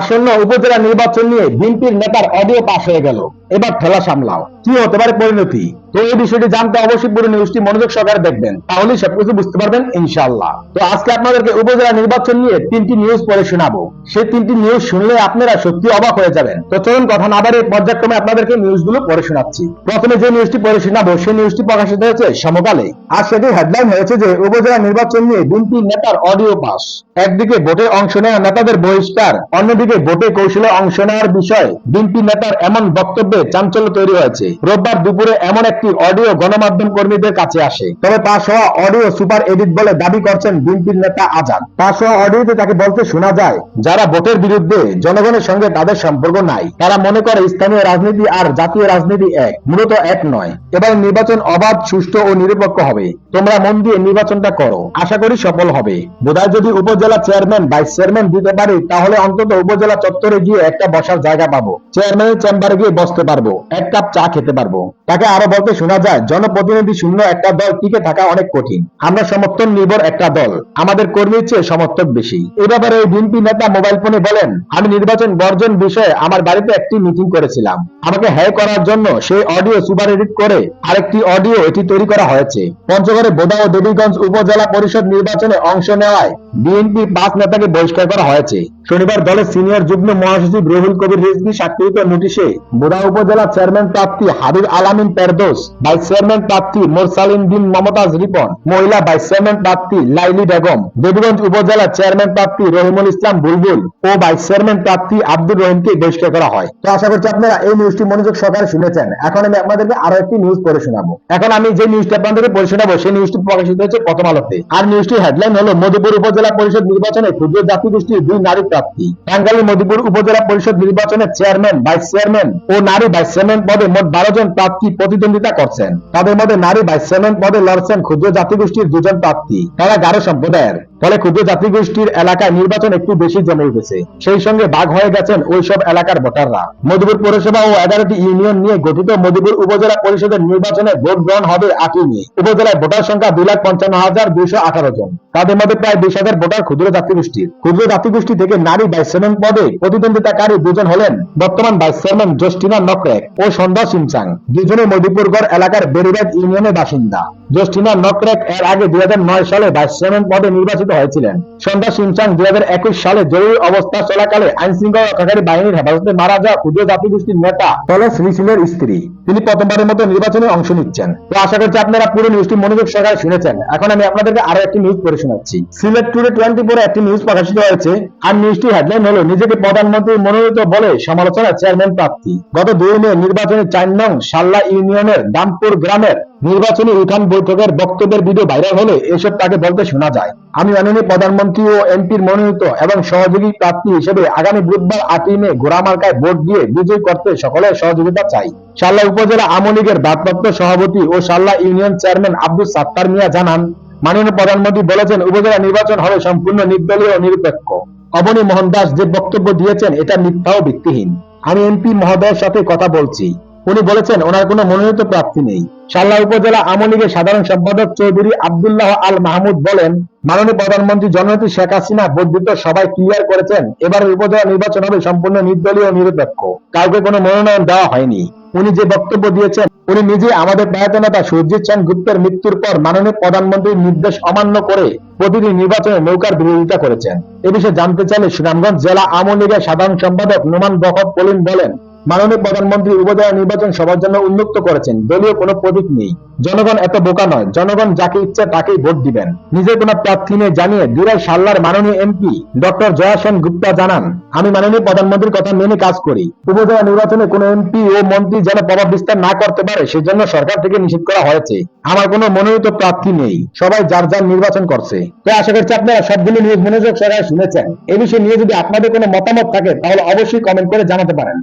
আসন্ন উপজেলা নির্বাচন নিয়ে বিএনপির নেতার অডিও পাশ হয়ে গেল। এবার ঠেলা সামলাও। কি হতে পারে পরিণতি? তো এই বিষয়টি জানতে অবশ্যই পুরো নিউজটি মনোযোগ সহকারে দেখবেন। তাহলেই সবকিছু বুঝতে পারবেন, ইনশাআল্লাহ। তো আজকে আপনাদেরকে উপজেলা নির্বাচন নিয়ে তিনটি নিউজ পড়ে শোনাবো। সেই তিনটি নিউজ শুনলে আপনারা সত্যি অবাক হয়ে যাবেন। তো চলুন কথা না বাড়িয়ে পর্যায়ক্রমে আপনাদেরকে নিউজগুলো পড়ে শোনাচ্ছি। প্রথমে যে নিউজটি পড়ে শোনাবো, সেই নিউজটি প্রকাশিত হয়েছে সমকালে। আর সেটি হেডলাইন হয়েছে যে, উপজেলা নির্বাচন নিয়ে বিএনপি নেতার অডিও পাস একদিকে ভোটে অংশ নেওয়া নেতাদের বহিষ্কার, অন্যদিকে ভোটে কৌশলে অংশ নেওয়ার বিষয়ে বিএনপি নেতার এমন বক্তব্যে চাঞ্চল্য তৈরি হয়েছে। রোববার দুপুরে এমন একটি অডিও গণমাধ্যম কর্মীদের কাছে আসে। তবে পাশ হওয়া অডিও সুপার এডিট বলে দাবি করছেন বিএনপির নেতা আজাদ। পাশ হওয়া অডিওতে তাকে বলতে শোনা যায়, যারা ভোটের বিরুদ্ধে জনগণের সঙ্গে তাদের সম্পর্ক নাই, তারা মনে করে স্থানীয় রাজনীতি আর জাতীয় রাজনীতি এক, মূলত এক নয়। এবার নির্বাচন অবাধ, সুষ্ঠু ও নিরপেক্ষ হবে। তোমরা মন দিয়ে নির্বাচনটা করো। আশা করি সফল হবে। বোধহয় যদি উপজেলা চেয়ারম্যান ভাইস চেয়ারম্যান দিতে পারি, তাহলে অন্তত উপজেলা চত্বরে গিয়ে একটা বসার জায়গা পাবো। চেয়ারম্যানের চেম্বারে গিয়ে বসতে পারব। এক কাপ চা খেতে পারব। তাকে আরও বলতে শোনা যায়, জনপ্রতিনিধি শূন্য একটা দল টিকে থাকা অনেক কঠিন। আমরা সমর্থন নির্ভর একটা দল। আমাদের কর্মীর চেয়ে সমর্থক বেশি। এ ব্যাপারে এই বিএনপি নেতা মোবাইল ফোনে বলেন, আমি নির্বাচন বর্জন বিষয়ে আমার বাড়িতে একটি মিটিং করেছিলাম। আমাকে হ্যায় করার জন্য সেই অডিও সুপার এডিট করে আরেকটি অডিও এটি তৈরি করা হয়েছে। পঞ্চগড়ে বোদা ও দেবীগঞ্জ উপজেলা পরিষদ নির্বাচনে অংশ নেওয়ায় বিএনপি পাঁচ নেতাকে বহিষ্কার করা হয়েছে। শনিবার দলের সিনিয়র যুগ্ম মহাসচিব রুহুল কবির রিজভী স্বাক্ষরিত নোটিশে বোদা উপজেলা চেয়ারম্যান প্রার্থী হাবিব আলামিন পেরদোস ভাইস চেয়ারম্যান প্রার্থী মোরসালিন বিন মমতাজ রিপন মহিলা ভাইস চেয়ারম্যান প্রার্থী লাইলি বেগম দেবীগঞ্জ উপজেলা চেয়ারম্যান প্রার্থী রহিমুল ইসলাম বুলবুল ও ভাইস চেয়ারম্যান প্রার্থী আব্দুর রহিমকে বহিষ্কার করা হয়। তো আশা করছি আপনারা এই নিউজটি মনোযোগ সহকারে শুনেছেন। এখন আমি আপনাদেরকে আরও একটি নিউজ পড়ে শোনাবো। এখন আমি যে নিউজটি আপনাদেরকে পড়ে শোনাবো সেই নিউজটি প্রকাশিত হয়েছে প্রথম আলোতে। আর নিউজটির হেডলাইন হলো মধুপুর উপজেলা পরিষদ নির্বাচনে ক্ষুদ্র জাতি গোষ্ঠীর দুই নারী প্রার্থী। টাঙ্গাইল মধুপুর উপজেলা পরিষদ নির্বাচনে চেয়ারম্যান ভাইস চেয়ারম্যান ও নারী ভাইস চেয়ারম্যান পদে মোট বারো জন প্রার্থী প্রতিদ্বন্দ্বিতা করছেন। তাদের মধ্যে নারী ভাইস চেয়ারম্যান পদে লড়ছেন ক্ষুদ্র জাতিগোষ্ঠীর দুজন প্রার্থী। তারা গারো সম্প্রদায়ের। ফলে ক্ষুদ্র জাতিগোষ্ঠীর এলাকায় নির্বাচন একটু বেশি জমে উঠেছে। সেই সঙ্গে ভাগ হয়ে গেছেন ওই সব এলাকার ভোটাররা। মধুপুর পৌরসভা ও এগারোটি ইউনিয়ন নিয়ে গঠিত মধুপুর উপজেলা পরিষদের নির্বাচনে ভোট গ্রহণ হবে আটই মে। উপজেলায় ভোটার সংখ্যা দুই লাখ পঞ্চান্ন হাজার দুইশো আঠারো জন। তাদের মধ্যে প্রায় বিশ হাজার ভোটার ক্ষুদ্র জাতিগোষ্ঠীর। ক্ষুদ্র জাতিগোষ্ঠী থেকে নারী ভাইস চেয়ারম্যান পদে প্রতিদ্বন্দ্বিতাকারী দুজন হলেন বর্তমান ভাইস চেয়ারম্যান জস্টিনা নকরেক ও সন্ধ্যা সিংচাং দুজনে মধুপুরগড় এলাকার বেরিবাদ ইউনিয়নের বাসিন্দা। জস্টিনা নকরেক এর আগে দুই হাজার নয় সালে ভাইস চেয়ারম্যান পদে নির্বাচিত হয়েছিলেন। সন্ধ্যা সিংচাং দুই সালে জরুরি অবস্থা চলাকালে আইন শৃঙ্খলা রক্ষাকারী বাহিনীর হেফাজতে মারা যাওয়া ক্ষুদ্র জাতিগোষ্ঠীর নেতা তলে শ্রীশিলের স্ত্রী। তিনি প্রথমবারের মতো নির্বাচনে অংশ নিচ্ছেন। তো আশা করছি আপনারা পুরো নিউজটি মনোযোগ সহকারে শুনেছেন। এখন আমি আপনাদেরকে আরও একটি নিউজ পড়ে শোনাচ্ছি। সিলেট টুডে টোয়েন্টি ফোরে একটি নিউজ প্রকাশিত হয়েছে। আর নিউজটি হেডলাইন হলো, নিজেকে প্রধানমন্ত্রী মনোনীত বলে সমালোচনা চেয়ারম্যান প্রার্থী। গত দুই মে নির্বাচনে চার নং সাল্লা ইউনিয়নের দামপুর গ্রামের নির্বাচনী উঠান বৈঠকের বক্তব্যের ভিডিও ভাইরাল হলে এসব তাকে বলতে শোনা যায়। আমি মাননীয় প্রধানমন্ত্রী ও এমপির মনোনীত এবং সহযোগী প্রার্থী হিসেবে আগামী বুধবার আটই মে ঘোড়ামার্কায় ভোট দিয়ে বিজয় করতে সকলের সহযোগিতা চাই। সাল্লা উপজেলা আওয়ামী লীগের ভারপ্রাপ্ত সভাপতি ও সাল্লা ইউনিয়ন চেয়ারম্যান আব্দুল সাত্তার মিয়া জানান, মাননীয় প্রধানমন্ত্রী বলেছেন, উপজেলা নির্বাচন হবে সম্পূর্ণ নির্দলীয় ও নিরপেক্ষ। অবনী মোহন দাস যে বক্তব্য দিয়েছেন, এটা মিথ্যা ও ভিত্তিহীন। আমি এমপি মহোদয়ের সাথে কথা বলছি। উনি বলেছেন, ওনার কোনো মনোনীত প্রার্থী নেই। সাল্লা উপজেলা আওয়ামী লীগের সাধারণ সম্পাদক চৌধুরী আব্দুল্লাহ আল মাহমুদ বলেন, মাননীয় প্রধানমন্ত্রী জননেত্রী শেখ হাসিনা বর্ধিত সবাই ক্লিয়ার করেছেন এবার উপজেলা নির্বাচন হবে সম্পূর্ণ নির্দলীয় ও নিরপেক্ষ। কাউকে কোনো মনোনয়ন দেওয়া হয়নি। উনি যে বক্তব্য দিয়েছেন, উনি নিজে আমাদের প্রয়াত নেতা সুরজিৎ সেন গুপ্তের মৃত্যুর পর মাননীয় প্রধানমন্ত্রীর নির্দেশ অমান্য করে প্রতিটি নির্বাচনে নৌকার বিরোধিতা করেছেন। এ বিষয়ে জানতে চাইলে সুনামগঞ্জ জেলা আওয়ামী লীগের সাধারণ সম্পাদক নোমান বখত পলিন বলেন মাননীয় প্রধানমন্ত্রী উপজেলা নির্বাচন সবার জন্য উন্মুক্ত করেছেন। দলীয় কোনো প্রতীক নেই। জনগণ এত বোকা নয়। জনগণ যাকে ইচ্ছে তাকেই ভোট দিবেন। নিজের কোনো প্রার্থী নেই জানিয়ে দুরাই সাল্লার মাননীয় এমপি ডক্টর জয়া সেন গুপ্তা জানান, আমি মাননীয় প্রধানমন্ত্রীর কথা মেনে কাজ করি। উপজেলা নির্বাচনে কোনো এমপি ও মন্ত্রী যেন প্রভাব বিস্তার না করতে পারে, সেজন্য সরকার থেকে নিষেধ করা হয়েছে। আমার কোনো মনোনীত প্রার্থী নেই। সবাই যার যার নির্বাচন করছে। তো আশা করছি আপনারা সবগুলো নিউজ মনোযোগ সহকারে শুনেছেন। এ বিষয়ে নিয়ে যদি আপনাদের কোনো মতামত থাকে, তাহলে অবশ্যই কমেন্ট করে জানাতে পারেন।